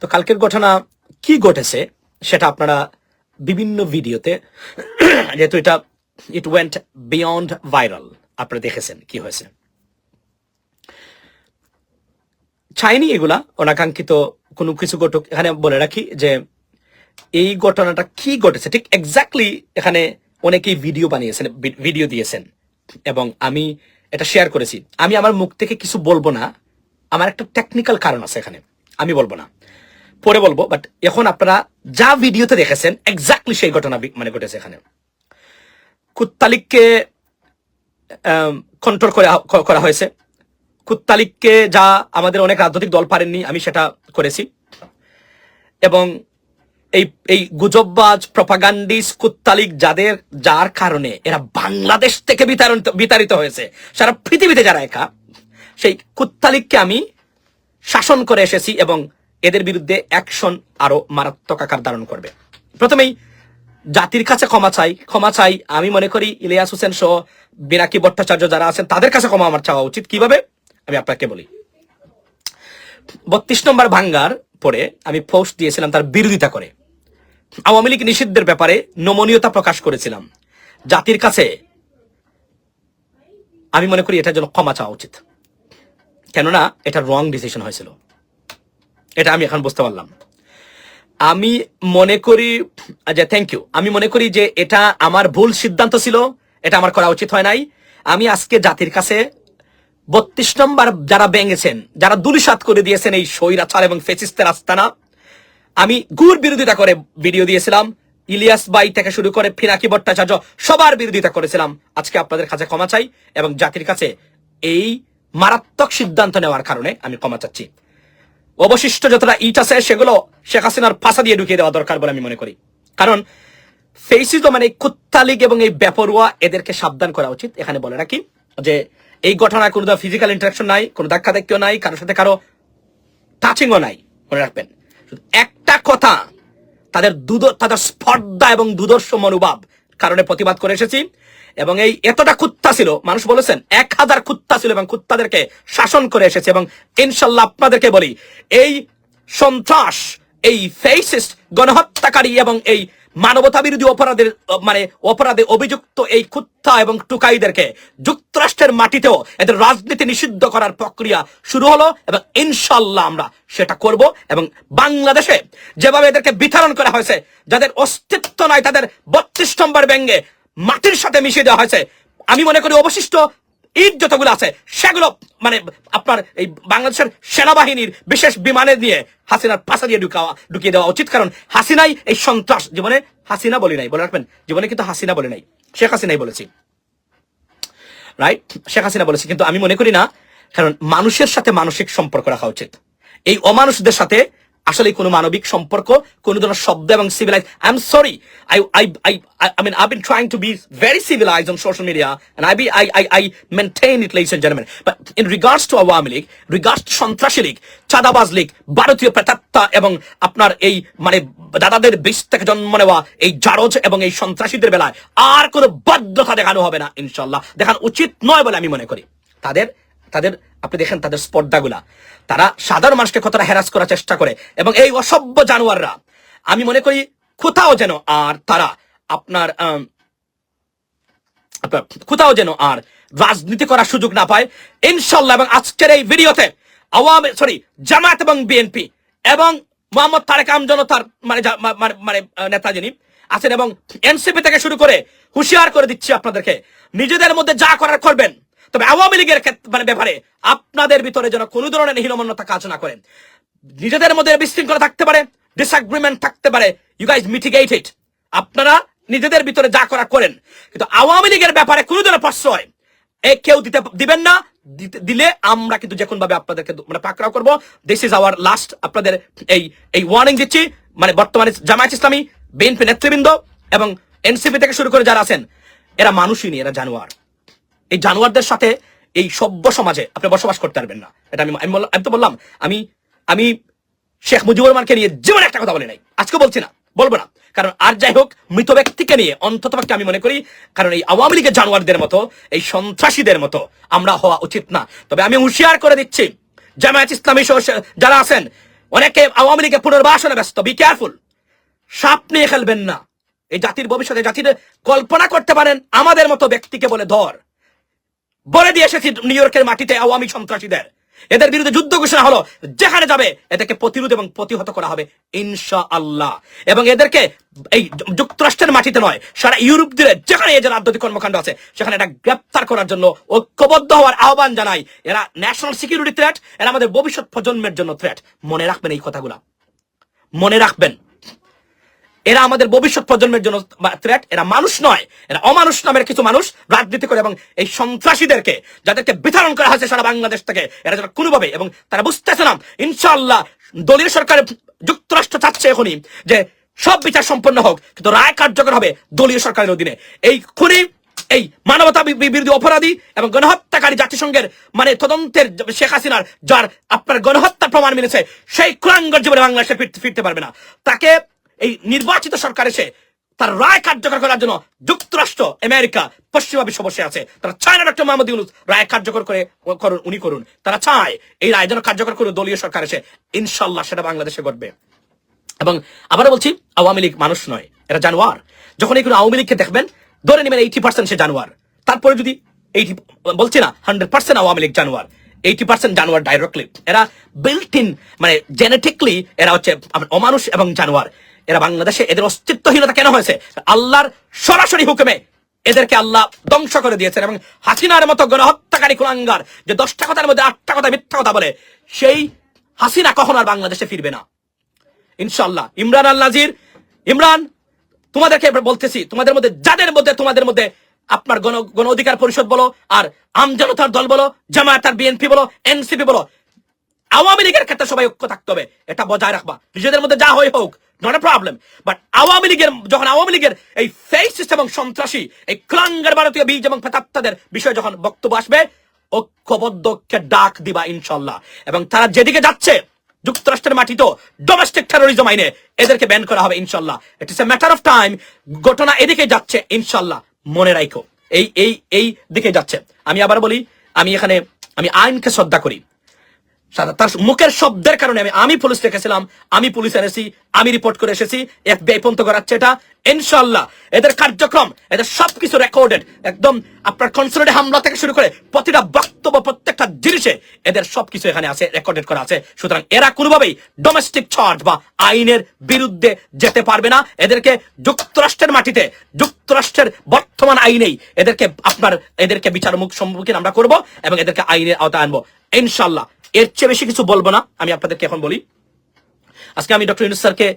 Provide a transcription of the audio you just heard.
তো কালকের ঘটনা কি ঘটেছে সেটা আপনারা বিভিন্ন ভিডিওতে, যেহেতু এটা ইট ওয়েন্ট বিয়ন্ড ভাইরাল আপনারা দেখেছেন কি হয়েছে। চাইনি এগুলা, অনাকাঙ্ক্ষিত কোনো কিছু ঘটক। এখানে বলে রাখি যে এই ঘটনাটা কি ঘটেছে, ঠিক এক্স্যাক্টলি এখানে অনেকেই ভিডিও বানিয়েছেন, ভিডিও দিয়েছেন। এবং আমি এটা শেয়ার করেছি। আমি আমার মুখ থেকে কিছু বলব না। আমার একটা টেকনিক্যাল কারণ আছে এখানে। আমি বলব না। পরে বলব বাট এখন আপনারা যা ভিডিওতে দেখেছেন এক্স্যাক্টলি সেই ঘটনা মানে ঘটেছে এখানে। কুত্তালিককে কন্ট্রোল করা হয়েছে। কুত্তালিককে যা আমাদের অনেক রাজনৈতিক দল পারেননি, আমি সেটা করেছি। এবং এই এই গুজববাজ প্রপাগান্ডিস কুত্তালিক যাদের, যার কারণে এরা বাংলাদেশ থেকে বিতাড়িত বিতাড়িত হয়েছে, সারা পৃথিবীতে যারা একা, সেই কুত্তালিককে আমি শাসন করে এসেছি এবং এদের বিরুদ্ধে অ্যাকশন আরও মারাত্মক আকার ধারণ করবে। প্রথমেই, জাতির কাছে ক্ষমা চাই ক্ষমা চাই। আমি মনে করি ইলিয়াস হোসেন সহ বিনাকি ভট্টাচার্য যারা আছেন, তাদের কাছে ক্ষমা আমার চাওয়া উচিত। কীভাবে? আমি আপনাকে বলি। বত্রিশ নম্বর ভাঙ্গার পরে আমি পোস্ট দিয়েছিলাম তার বিরোধিতা করে। আওয়ামী লীগ নিষিদ্ধের ব্যাপারে নমনীয়তা প্রকাশ করেছিলাম। জাতির কাছে আমি মনে করি এটার জন্য ক্ষমা চাওয়া উচিত। কেননা এটা রং ডিসিশন হয়েছিল। এটা আমি এখন বুঝতে পারলাম। আমি মনে করি যে থ্যাংক ইউ আমি মনে করি যে এটা আমার ভুল সিদ্ধান্ত ছিল, এটা আমার করা উচিত হয় নাই। আমি আজকে জাতির কাছে বত্রিশ নম্বর যারা ভেঙেছেন, যারা দুলিশাত করে দিয়েছেন এই স্বৈরাচার এবং ফেসিস্তের আস্তানা আমি গুর বিরোধিতা করে ভিডিও দিয়েছিলাম। ইলিয়াস বাই থেকে শুরু করে ফিনাকি ভট্টাচার্য সবার বিরোধিতা করেছিলাম। আজকে আপনাদের কাছে ক্ষমা চাই এবং জাতির কাছে এই মারাত্মক সিদ্ধান্ত নেওয়ার কারণে আমি ক্ষমা চাচ্ছি। অবশিষ্ট যতটা ইট আছে, সেগুলো শেখ হাসিনার ফাঁসা দিয়ে ঢুকিয়ে দেওয়া দরকার বলে আমি মনে করি। কারণ ফেসিজম মানে এই কুত্তা লীগ এবং এই বেপরুয়া, এদেরকে সাবধান করা উচিত। এখানে বলে রাখি যে এই ঘটনায় কোনো ফিজিক্যাল ইন্টারাকশন নাই, কোনো ধাক্কা ধাক্কিও নাই, কারোর সাথে কারও টাচিংও নাই। মনে রাখবেন। শুধু একটা কথা, তাদের দুদ তাদের স্পর্ধা এবং দুদর্শ মনোভাব কারণে প্রতিবাদ করে এসেছি। এবং এই এতটা কুত্তা ছিল, মানুষ বলেছেন, এক হাজার কুত্তা ছিল এবং কুত্তাদেরকে শাসন করে এসেছে এবং ইনশাল্লাহ আপনাদেরকে বলি, এই সন্ত্রাস, এই ফেসিস্ট, গণহত্যাকারী এবং এই মানবতা বিরোধী অপরাধের মানে অপরাধে অভিযুক্ত এই কুত্তা এবং টুকাইদেরকে যুক্তরাষ্ট্রের মাটিতেও এদের রাজনীতি নিষিদ্ধ করার প্রক্রিয়া শুরু হলো এবং ইনশাল্লাহ আমরা সেটা করব এবং বাংলাদেশে যেভাবে এদেরকে বিতরণ করা হয়েছে, যাদের অস্তিত্ব নাই, তাদের বত্রিশ নম্বর ব্যঙ্গে মাটির সাথে মিশিয়ে দেওয়া হয়েছে, আমি মনে করি অবশিষ্ট ইট যতগুলো আছে, সেগুলো মানে আপনার এই বাংলাদেশের সেনাবাহিনীর বিশেষ বিমানে দিয়ে হাসিনার পাশা দিয়ে ঢুকাওয়া, ঢুকিয়ে দেওয়া উচিত। কারণ হাসিনাই এই সন্ত্রাস, জীবনে হাসিনা বলি নাই, বলে রাখবেন, জীবনে কিন্তু হাসিনা বলে নাই, শেখ হাসিনাই বলেছি। রাইট শেখ হাসিনা বলেছি, কিন্তু আমি মনে করি না, কারণ মানুষের সাথে মানসিক সম্পর্ক রাখা উচিত। এই অমানুষদের সাথে আসলে কোনো মানবিক সম্পর্ক, কোন ধরনের শব্দ এবং civilize I am sorry I I I I mean I been trying to be very on social media, and I be, I I I maintain it, ladies and gentlemen. But in regards to Awami League regards to সন্ত্রাসী league চাঁদাবাজ লীগ ভারতীয় প্রেতাত্মা এবং আপনার এই মানে দাদাদের বিষ থেকে জন্ম নেওয়া এই জারজ এবং এই সন্ত্রাসীদের বেলায় আর কোনো বাধ্যতা দেখানো হবে না ইনশাল্লাহ দেখানো উচিত নয় বলে আমি মনে করি। তাদের তাদের, আপনি দেখেন তাদের স্পর্ধাগুলা। তারা সাধারণ মানুষকে কতটা হ্যারাস করার চেষ্টা করে এবং এই অসভ্য জানোয়াররা। আমি মনে করি কোথাও যেন আর তারা আপনার কোথাও যেন আর রাজনীতি করার সুযোগ না পায়। ইনশাল্লাহ এবং আজকের এই ভিডিওতে আওয়ামী সরি জামাত এবং বিএনপি এবং মোহাম্মদ তারেক আমজনতার মানে মানে মানে নেতা যিনি আছেন এবং এনসিপি থেকে শুরু করে হুঁশিয়ার করে দিচ্ছি আপনাদেরকে। নিজেদের মধ্যে যা করার করবেন। তবে আওয়ামী লীগের মানে ব্যাপারে আপনাদের ভিতরে যেন কোনো ধরনের হীনমন্যতা কাজ না করেন নিজেদের মধ্যে বিশৃঙ্খলা থাকতে পারে ডিসএগ্রিমেন্ট থাকতে পারে ইউ গাইজ মিটিগেট ইট আপনারা নিজেদের ভিতরে যা করা করেন। কিন্তু আওয়ামী লীগের ব্যাপারে কোনো ধরনের প্রশ্রয় এ কেউ দিতে দিবেন না দিলে আমরা কিন্তু যে কোন ভাবে আপনাদেরকে মানে পাকড়াও করব। দিস ইজ আওয়ার লাস্ট আপনাদের এই এই ওয়ার্নিং দিচ্ছি। মানে বর্তমানে জামায়াত ইসলামী, বিএনপি নেতৃবৃন্দ এবং এনসিপি থেকে শুরু করে যারা আছেন, এরা মানুষই নেই এরা জানোয়ার। এই জানোয়ারদের সাথে এই সভ্য সমাজে আপনি বসবাস করতে পারবেন না। এটা আমি আমি তো বললাম, আমি আমি শেখ মুজিবুর রহমানকে নিয়ে জীবনে একটা কথা বলি নাই। আজকে বলছি না, বলব না। কারণ আর যাই হোক, মৃত ব্যক্তিকে নিয়ে অন্তত পক্ষে আমি মনে করি, কারণ এই আওয়ামী লীগের জানোয়ারদের মতো, এই সন্ত্রাসীদের মতো আমরা হওয়া উচিত না। তবে আমি হুঁশিয়ার করে দিচ্ছি, জামায়াত ইসলামী সহ যারা আছেন, অনেকে আওয়ামী লীগের পুনর্বাসনে ব্যস্ত বি কেয়ারফুল সাপ নিয়ে খেলবেন না। এই জাতির ভবিষ্যতে জাতির কল্পনা করতে পারেন, আমাদের মতো ব্যক্তিকে বলে ধর। বলে দিয়ে এসেছি নিউ ইয়র্কের মাটিতে আওয়ামী সন্ত্রাসীদের। এদের বিরুদ্ধে যুদ্ধ ঘোষণা হলো, যেখানে যাবে এদেরকে প্রতিরোধ এবং প্রতিহত করা হবে ইনশা আল্লাহ এবং এদেরকে এই যুক্তরাষ্ট্রের মাটিতে নয়, সারা ইউরোপ জুড়ে যেখানে যে রাজনৈতিক কর্মকাণ্ড আছে, সেখানে এটা গ্রেপ্তার করার জন্য ঐক্যবদ্ধ হওয়ার আহ্বান জানাই। এরা ন্যাশনাল সিকিউরিটি থ্রেট এরা আমাদের ভবিষ্যৎ প্রজন্মের জন্য থ্রেট মনে রাখবেন এই কথাগুলা। মনে রাখবেন। এরা আমাদের ভবিষ্যৎ প্রজন্মের জন্য থ্রেট এরা মানুষ নয়, এরা অমানুষ নামের কিছু মানুষ রাজনীতি করে এবং এই সন্ত্রাসীদেরকে যাদেরকে বিতরণ করা হয়েছে সারা বাংলাদেশ থেকে, এরা যেন কোনোভাবে এবং তারা বুঝতেছে না, ইনশাআল্লাহ দলীয় সরকার যুক্তরাষ্ট্র চাচ্ছে এখনই যে সব বিচার সম্পন্ন হোক, কিন্তু রায় কার্যকর হবে দলীয় সরকারের অধীনে। এই খুনি, এই মানবতা বিরোধী অপরাধী এবং গণহত্যাকারী জাতিসংঘের মানে তদন্তের শেখ হাসিনার, যার আপনার গণহত্যার প্রমাণ মিলেছে, সেই কুরাঙ্গর জীবনে বাংলাদেশে ফিরতে পারবে না। তাকে এই নির্বাচিত সরকার এসে তার রায় কার্যকর করার জন্য যুক্তরাষ্ট্র, আমেরিকা, পশ্চিমা বিশ্ব বসে আছে। তারা চায় না ডক্টর মোহাম্মদ ইউনুস রায় কার্যকর করে করুন, উনি করুন। তারা চায় এই রায় যেন কার্যকর করে দলীয় সরকার এসে ইনশাল্লাহ সেটা বাংলাদেশে ঘটবে। এবং আবারও বলছি, আওয়ামী লীগ মানুষ নয়, এরা জানোয়ার। যখন এই আওয়ামী লীগকে দেখবেন, ধরে নেবেন এইটি পার্সেন্ট সে জানোয়ার। তারপরে যদি এইটি বলছি না হান্ড্রেড পার্সেন্ট আওয়ামী লীগ জানোয়ার এইটি পার্সেন্ট জানোয়ার ডাইরেক্টলি এরা বিল্ট ইন মানে জেনেটিকলি এরা হচ্ছে অমানুষ এবং জানোয়ার। এরা বাংলাদেশে এদের অস্তিত্বহীনতা কেন হয়েছে? আল্লাহর সরাসরি হুকুমে এদেরকে আল্লাহ ধ্বংস করে দিয়েছেন এবং হাসিনার মতো গণহত্যাকারী কুলাঙ্গার যে দশটা কথার মধ্যে আটটা কথা মিথ্যা কথা বলে, সেই হাসিনা কখন আর বাংলাদেশে ফিরবে না? ইনশাল্লাহ ইমরান আল নাজির ইমরান, তোমাদেরকে বলতেছি, তোমাদের মধ্যে, যাদের মধ্যে, তোমাদের মধ্যে আপনার গণ গণ অধিকার পরিষদ বলো, আর আম আমজনতার দল বলো, জামায়াত আর বিএনপি বলো, এনসিপি বলো, আওয়ামী লীগের ক্ষেত্রে সবাই ঐক্য থাকতে হবে, এটা বজায় রাখবা। নিজেদের মধ্যে যা হয় হোক not a problem but Awami লীগের, যখন আওয়ামী লীগের এই ফেসিস্ট এবং সন্ত্রাসী, এই ক্লাঙ্গার ভারতীয় বীজ এবং ফেতাত্তাদের বিষয়ে যখন বক্তব্য আসবে, ঐক্যবদ্ধকে ডাক দিবা ইনশাল্লাহ এবং তারা যেদিকে যাচ্ছে, যুক্তরাষ্ট্রের মাটিতেও ডোমেস্টিক টেরোরিজম আইনে, এদেরকে ব্যান করা হবে ইনশাল্লাহ it is a matter of time ঘটনা এদিকে যাচ্ছে ইনশাল্লাহ মনে রাখো এই এই এই দিকে যাচ্ছে। আমি আবার বলি, আমি এখানে, আমি আইনকে শ্রদ্ধা করি। তার মুখের শব্দের কারণে আমি আমি পুলিশ রেখেছিলাম আমি পুলিশ এনেছি, আমি রিপোর্ট করে এসেছি এফবিআই পর্যন্ত করাচ্ছে এটা। ইনশাল্লাহ এদের কার্যক্রম, এদের সবকিছু রেকর্ডেড একদম আপনার কনসুলেটে হামলা থেকে শুরু করে প্রতিটা বক্তব্য, প্রত্যেকটা জিনিসে এদের সবকিছু এখানে আছে রেকর্ডেড করা আছে। সুতরাং এরা কোনোভাবেই ডোমেস্টিক চার্জ বা আইনের বিরুদ্ধে যেতে পারবে না। এদেরকে যুক্তরাষ্ট্রের মাটিতে, যুক্তরাষ্ট্রের বর্তমান আইনেই এদেরকে আপনার এদেরকে বিচার মুখ সম্মুখীন আমরা করব এবং এদেরকে আইনের আওতায় আনব। ইনশাল্লাহ এর চেয়ে বেশি কিছু বলব না, আমি আপনাদেরকে এখন বলি। আজকে আমি ডক্টর ইউনুস স্যারকে